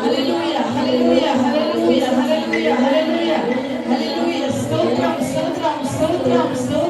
Hallelujah, hallelujah, hallelujah, hallelujah. Stotram, stotram, stotram, stotram.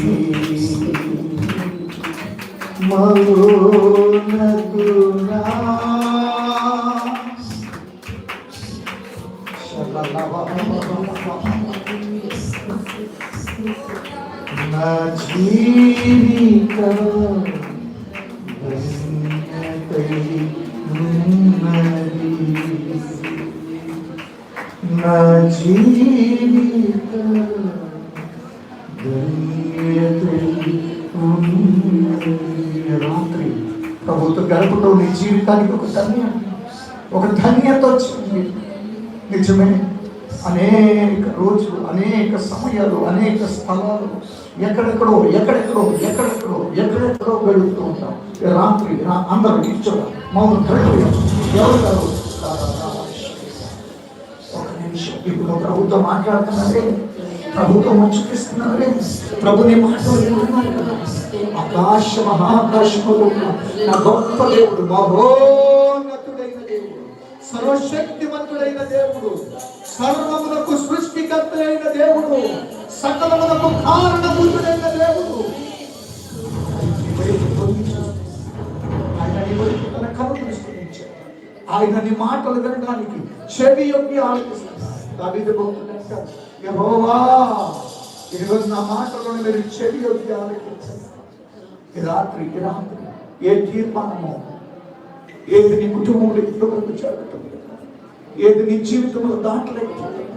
నా జీవిత ధన్యతై ఉన్నది. నా జీవిత ప్రభుత్వ గడపలో నీ జీవితానికి ఒక ధన్యత ఒక ధన్యత వచ్చింది. నిజమే. అనేక రోజులు అనేక సమయాలు అనేక స్థలాలు ఎక్కడెక్కడో ఎక్కడెక్కడో ఎక్కడెక్కడో ఎక్కడెక్కడో గడుపుతూ ఉంటాం. రాత్రి అందరూ ఇచ్చారు మౌనం కరెక్ట్ ఎవరు ఒక నిమిషం. ఇప్పుడు ప్రభుత్వం మాట్లాడుతున్నారే ప్రభుతో చూపిస్తున్నారే ప్రభుని మాటలు వింటున్నారు కదా ఆకాశ మహాకాశములు నా గొప్ప దేవుడు మహోన్నతుడైన దేవుడు సర్వశక్తివంతుడైన దేవుడు సర్వములకు సృష్టికర్త అయిన దేవుడు సకలములకు కారణభూతుడైన దేవుడు ఆయన నీ వైపు తన కనులు విస్తరించాడు. ఆయన మాటలు వినడానికి చెవి యొక్క ఆలోచిస్తున్నాడు దావీదు యెహోవా ఈరోజు నా మాటలను మీరు చెవి యొక్కి ఆలోచించండి ఈ రాత్రి ఈ రాత్రి ఏ తీర్మానమో ఏది నీ కుటుంబంలో ఇంతవరకు చేరటం ఏది నీ జీవితంలో దాటలేకపోతున్నావు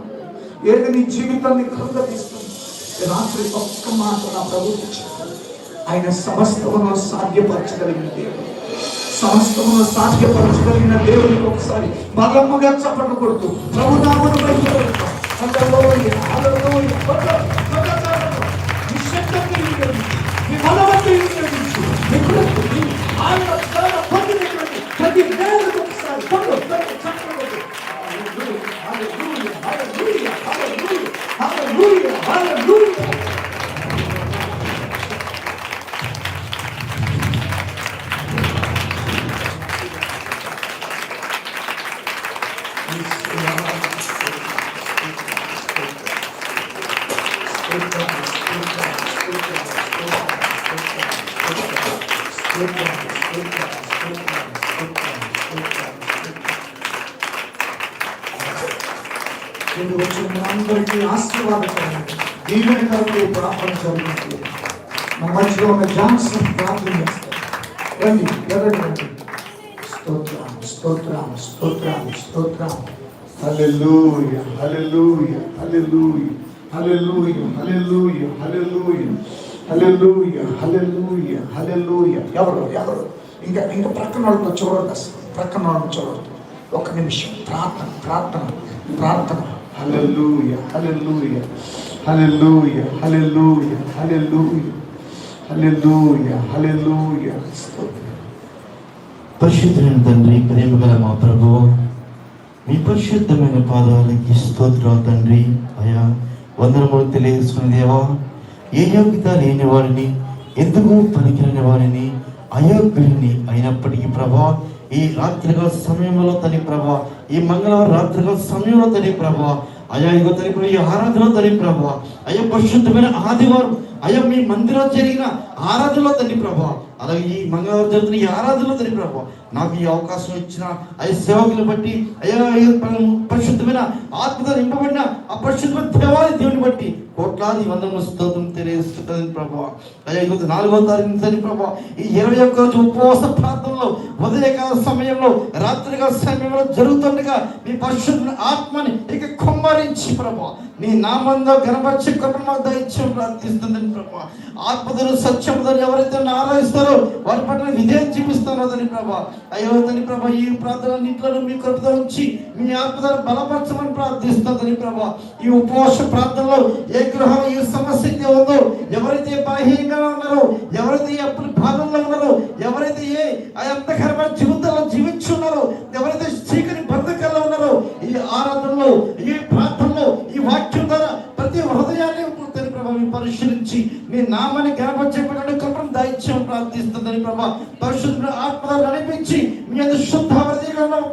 ఏది నీ జీవితాన్ని కృంగతీస్తుంది ఈ రాత్రి ఒక్క మాట నా ప్రభుత్వం ఆయన సమస్తమును సాధ్యపరచగలిగిన దేవుడు. సమస్తమును సాధ్యపరచగలిగిన దేవుడికి ఒకసారి బలముగా చప్పట్లు కొడుతూ ప్రభు నామను ಹಗಲೋರಿ ಹಗಲೋರಿ నీ శబ్దాన్ని వినియోగించు నీ బలవంతు వినియోగించు నీ కృపని ఆయన తన పొందినటువంటి ప్రతి నేలకు ఒకసారి పొందు ప్రతి చక్రవతి హాలూయా హాలూయా హాలూయా హాలూయా హాలూయా మధ్యలో ఉన్న జాన్సన్ ప్రార్థన చేస్తారు రండి ఎవరు రండి స్తోత్రం స్తోత్రం స్తోత్రం స్తోత్రం హల్లెలూయా హల్లెలూయా హల్లెలూయా హల్లెలూయా హల్లెలూయా హల్లెలూయా హల్లెలూయా హల్లెలూయా హల్లెలూయా ఎవరు ఎవరు? ఇంకా ఇంకా ప్రక్కన వాళ్ళతో చూడొద్దు? అసలు ప్రక్కన వాళ్ళని చూడదు ఒక నిమిషం. ప్రార్థన ప్రార్థన ప్రార్థన. హల్లెలూయా హల్లెలూయా హల్లెలూయా హల్లెలూయా హల్లెలూయా పరిశుద్ధమైన తండ్రి ప్రేమ గల మా ప్రభు మీ పరిశుద్ధమైన పాదాలకి స్తోత్రాలు తండ్రి. అయా వందనములు తెలియజేసుకుని దేవా ఏ యోగ్యత లేని వారిని ఎందుకు పనికిరని వారిని అయోగ్యుని అయినప్పటికీ ప్రభా ఈ రాత్రిగా సమయంలో తని ప్రభా ఈ మంగళవారం రాత్రిగా సమయంలో తని ప్రభా అయా ఇగో తని ప్రభు ఈ ఆరాధన తని ప్రభా అయ్యా పరిశుద్ధమైన ఆదివారం అయ్యా మీ మందిరం జరిగిన ఆరాధనలో తండ్రి ప్రభా. అలాగే ఈ మంగళవారం జరుగుతున్న ఈ ఆరాధనలో తండ్రి ప్రభా. నాకు ఈ అవకాశం ఇచ్చిన అయ్యా సేవకులు బట్టి అయ్యా పరిశుద్ధమైన ఆత్మతో నింపబడిన ఆ పరిశుద్ధమైన దేవాలయ దేవుని బట్టి కోట్లాది వందల స్తోత్రం తెలియజేస్తుంది ప్రభా. అయ్యా ఇక నాలుగో తారీఖు తండ్రి ప్రభా ఈ ఇరవై ఒక్క రోజు ఉపవాస ప్రాంతంలో ఉదయకాల సమయంలో రాత్రికాల సమయంలో జరుగుతుండగా మీ పరిశుద్ధ ఆత్మని ఇక కుమ్మరించి ప్రభా నీ నామంలో గణపరిచి కృపణ మాకు ప్రార్థిస్తుందని ప్రభా. ఆత్మధను సత్యముదని ఎవరైతే ఆరాధిస్తారో వారి పట్ల విధేయం చూపిస్తారో అదని ప్రభా. అయ్యో తండ్రి ప్రభా ఈ ప్రార్థన ఇంట్లో మీ కృపతో ఉంచి మీ ఆత్మధను బలపరచమని ప్రార్థిస్తుందని ప్రభా. ఈ ఉపవాస ప్రార్థనలో ఏ గృహం ఏ సమస్య ఉందో ఎవరైతే బాహ్యంగా ఉన్నారో ఎవరైతే ఎప్పుడు బాధల్లో ఉన్నారో ఎవరైతే ఏ ఆ అంతకరమైన జీవితంలో నామాన్ని గణపరిచేపటువంటి కృపను దైత్యం ప్రార్థిస్తుందని ప్రభా పరిశుద్ధ ఆత్మ నడిపించి మీ అందు శుద్ధ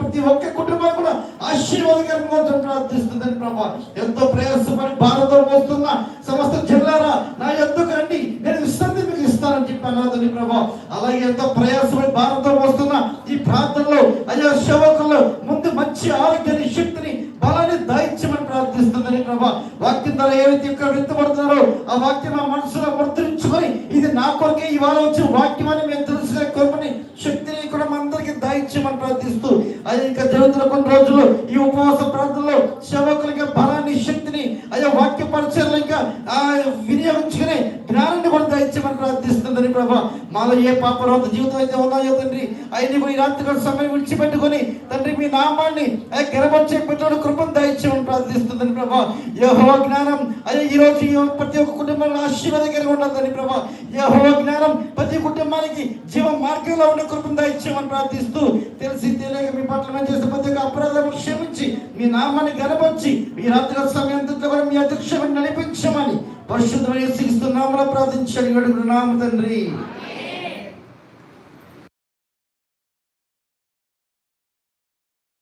ప్రతి ఒక్క కుటుంబం కూడా ఆశీర్వాదకరంగా ప్రార్థిస్తుందని ప్రభా. ఎంతో ప్రయాసపడి భారతం వస్తున్న సమస్త జిల్లారా నా ఎందుకు రండి నేను విశ్రాంతి మీకు ఇస్తానని చెప్పి అన్నదని ప్రభా. అలాగే ఎంతో ప్రయాసపడి భారత వస్తున్న ఈ ప్రాంతంలో అయ్యా సేవకుల్లో ముందు మంచి ఆరోగ్యాన్ని శక్తిని బలాన్ని దయచమని ప్రార్థిస్తుందని ప్రభా వాక్యం ద్వారా ఏవైతే ఇక్కడ వ్యక్తపడుతున్నారో ఆ వాక్యం మా మనసులో గుర్తించుకొని ఇది నా కొరకే ఇవాళ వచ్చిన వాక్యం అని మేము తెలుసుకునే కోరుకుని శక్తిని ప్రార్థిస్తూ అది ఇంకా జరుగుతున్న కొన్ని రోజుల్లో ఈ ఉపవాస ప్రార్థనలో సేవకులకి బలాన్ని శక్తిని అయ్యా వాక్య పరిచయలు ఇంకా ఆ, వినియోగించుకునే జ్ఞానాన్ని కూడా దయచేయమని ప్రార్థిస్తుందని ప్రభా. మాలో ఏ పాపరోధ జీవితం అయితే ఉన్నాయో తండ్రి అయిన ఈ రాత్రి సమయం విడిచిపెట్టుకొని తండ్రి మీ నామాన్ని గెలవచ్చే పెట్టడం కృపను దయచేయమని ప్రార్థిస్తుందని ప్రభా. యహో జ్ఞానం అయ్యా ఈ రోజు ఈ ప్రతి ఒక్క కుటుంబంలో ఆశీర్వాదకరంగా ఉండదని ప్రభా. యహో జ్ఞానం ప్రతి కుటుంబానికి జీవ మార్గంలో ఉన్న కృపను దయచేయమని ప్రార్థిస్తూ తెలిసి తెలియక మీ పట్ల మేము చేసిన ప్రతి ఒక్క అపరాధం క్షమించి మీ నామాన్ని గనపరిచి మీ రాత్రి సమయం కూడా మీ అధ్యక్షమని నడిపించమని పరిశుద్ధమైన యేసుక్రీస్తు నామములో ప్రార్థించాడు. నామ తండ్రి.